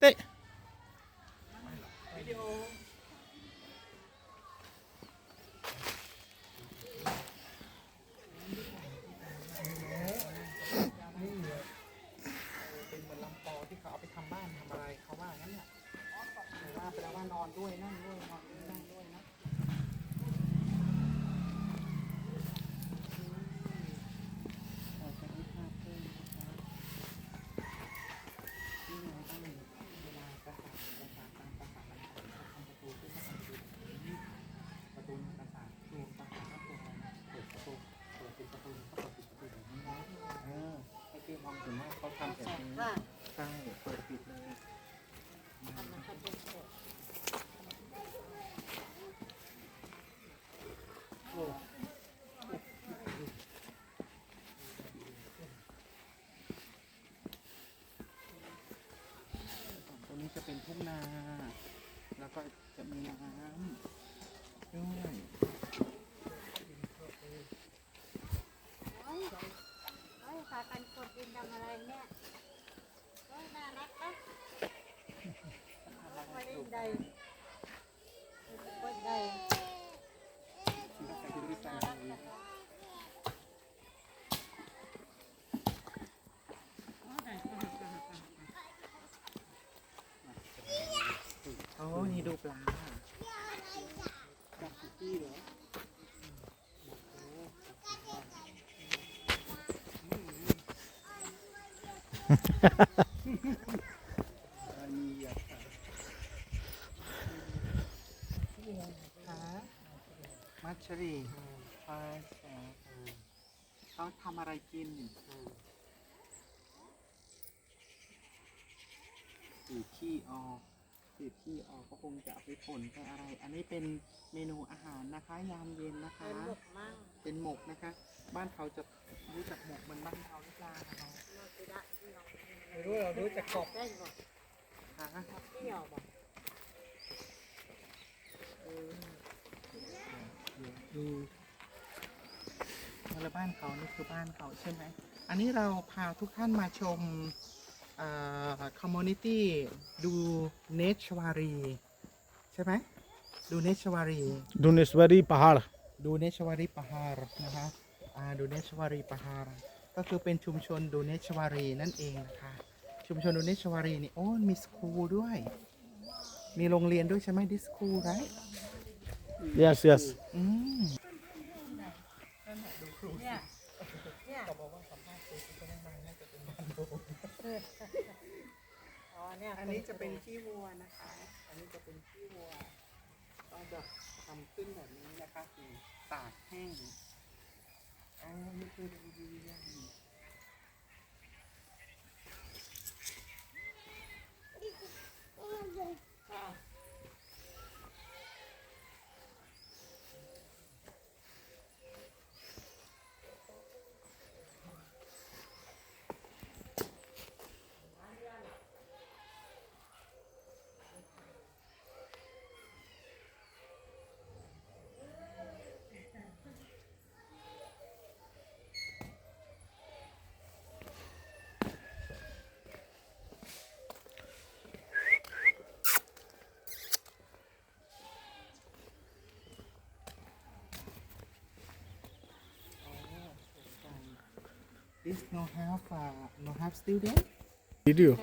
เตะเป็นเหมือนลำปอที่เขาเอาไปทำบ้านทำอะไรเขาว่างั้นเนี่ยว่าแปลว่านอนด้วยนั่งด้วยนอนด้วยนั่งด้วยนะเราจะให้ภาพเพิ่มนะครับนี่ไงต้องมีเวลาประสานประสานตามประสานต่างๆเขาทำประตูขึ้นมาทำประตูนี้ประตูประสานรวมประสานก็ตัวอะไรนะเปิดประตูเปิดเป็นประตูก็เปิดปิดประตูแบบนี้นะเออให้คือมองเห็นว่าเขาทำแบบนี้ ค่ะ ใช่เปิดปิดเลย ทำมันก็เป็นเสร็จ ตรง นี้จะเป็นทุ่งนา แล้วก็จะมีน้ำด้วยเฮ้ยเฮ้ยพากันกดดินทำอะไรเนี่ยเฮ้ยน่ารักนะไม่ได้ใดไม่ได้ ที่เราใส่ดูดีใจ น่ารักจังเลย โอ้ นี่ดูปลาปลาคุกกี้เหรออันนี้อะมัชรีเขาทำอะไรกินสีขี้ออก สีขี้ออกก็คงจะเอาไปผลไปอะไร อันนี้เป็นเมนูอาหารนะคะ ยามเย็นนะคะ เป็นหมกมั่งเป็นหมกนะคะ บ้านเขาจะรู้จักหมกเหมือนบ้านเราหรือเปล่านะคะโนติระที่เราไม่รู้เรารู้จักกบได้บอกค่ะเที่ยวบอกดูแล้วบ้านเขานี่คือบ้านเขาใช่ไหม อันนี้เราพาทุกท่านมาชมคอมมูนิตี้ดู เนชวารี ใช่ไหมดูเนชวารีดูเนชวารีปะารดูเนชวารีปะารนะคะอ่าดูเนชวารีปะารก็คือเป็นชุมชนดูเนชวารีนั่นเองนะคะ ชุมชนดูเนชวารีนี่โอ้มีสคูลด้วย มีโรงเรียนด้วยใช่ไหมดิสคูลไร yes yes อ๋อเนี่ยอันนี้จะเป็นขี้วัวนะคะ อันนี้จะเป็นขี้วัว ก็จะทำขึ้นแบบนี้นะคะคือตากแห้ง This no have uh, no have student. Did you?